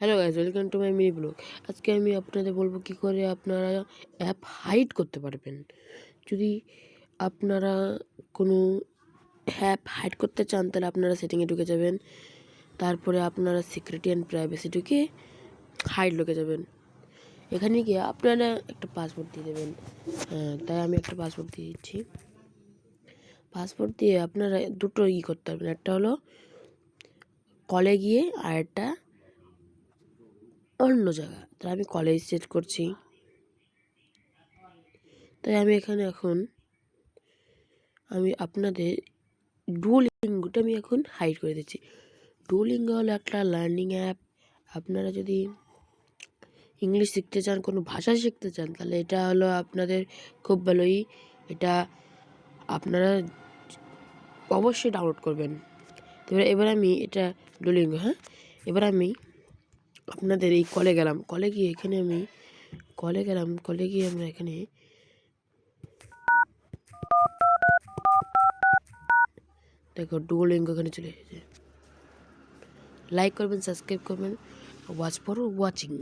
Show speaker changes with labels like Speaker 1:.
Speaker 1: Hello guys welcome to my mini blog আজকে আমি আপনাদের বলব কী করে আপনারা অ্যাপ হাইড করতে পারবেন। যদি আপনারা কোনো অ্যাপ হাইড করতে চান তাহলে আপনারা সেটিংয়ে ঢুকে যাবেন। তারপরে আপনারা সিকিউরিটি অ্যান্ড প্রাইভেসি ঢুকে হাইড ঢুকে যাবেন। এখানে গিয়ে আপনারা একটা পাসওয়ার্ড দিয়ে দেবেন। হ্যাঁ, তাই আমি একটা পাসওয়ার্ড দিয়ে দিচ্ছি। পাসওয়ার্ড দিয়ে আপনারা দুটো ই করতে পারবেন। একটা হলো কলে গিয়ে আর একটা অন্য জায়গা তাই আমি কলেজ সেট করছি। তাই আমি এখানে এখন আমি আপনাদের ডুলিঙ্গোটা আমি এখন হাইড করে দিচ্ছি। ডুলিঙ্গো হলো একটা লার্নিং অ্যাপ আপনারা যদি ইংলিশ শিখতে চান, কোনো ভাষা শিখতে চান, তাহলে এটা হলো আপনাদের খুব ভালোই এটা আপনারা অবশ্যই ডাউনলোড করবেন। এবার এবার আমি এটা ডুলিঙ্গো হ্যাঁ? এবার আমি আপনাদের এই কলে গেলাম। কলে গিয়ে এখানে আমি, কলে গেলাম, কলে গিয়ে আমরা এখানে দেখো ডুবল ইঙ্গ ওখানে চলে এসেছে। লাইক করবেন সাবস্ক্রাইব করবেন ওয়াচ ফর ওয়াচিং